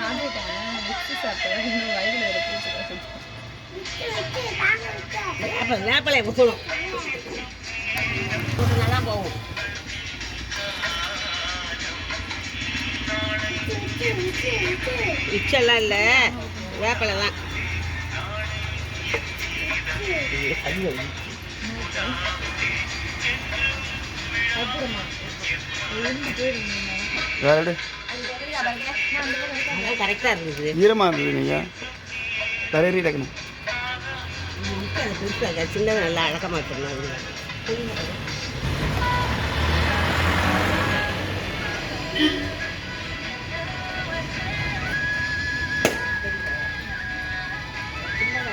சாப்பிட்டுட்டேன் மிக்ஸி சாப்பிட்டேன் இன்னும் வயிறுல ஒரு பூச்சி அப்போ வேப்பிலை இச்செல்லாம் இல்லை வேப்பிலை தான் வேற எடு அதான் கரெக்டாக இருக்குது ஈரமாக இருந்தது நீங்கள் வேற ஏறி டக்குன்னு பெருசாக சின்னது நல்லா அழகமாக இருக்கணும்